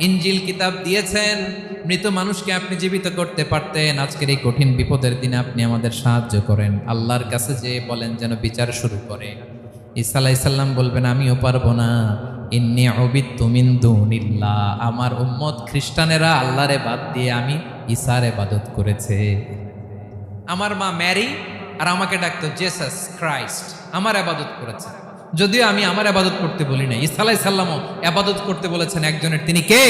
ইঞ্জিল কিতাব দিয়েছেন, মৃত মানুষকে আপনি জীবিত করতে পারতেন। আজকের এই কঠিন বিপদের দিনে আপনি আমাদের সাহায্য করেন। আল্লাহর কাছে যে বলেন যেন বিচার শুরু করে। ঈসা আলাইসাল্লাম বলবেন, আমিও পারব না। ইন্নি অবিত তুমিন দুনিল্লাহ। আমার উম্মত খ্রিস্টানেরা আল্লাহরে বাদ দিয়ে আমি ঈসার এবাদত করেছে। আমার মা ম্যারি আর আমাকে ডাকতো, জেসাস ক্রাইস্ট। আমার আবাদত করেছে। যদিও আমি আমার আবাদত করতে বলি না ইসালাই সাল্লামও আবাদত করতে বলেছেন একজনের। তিনি কে?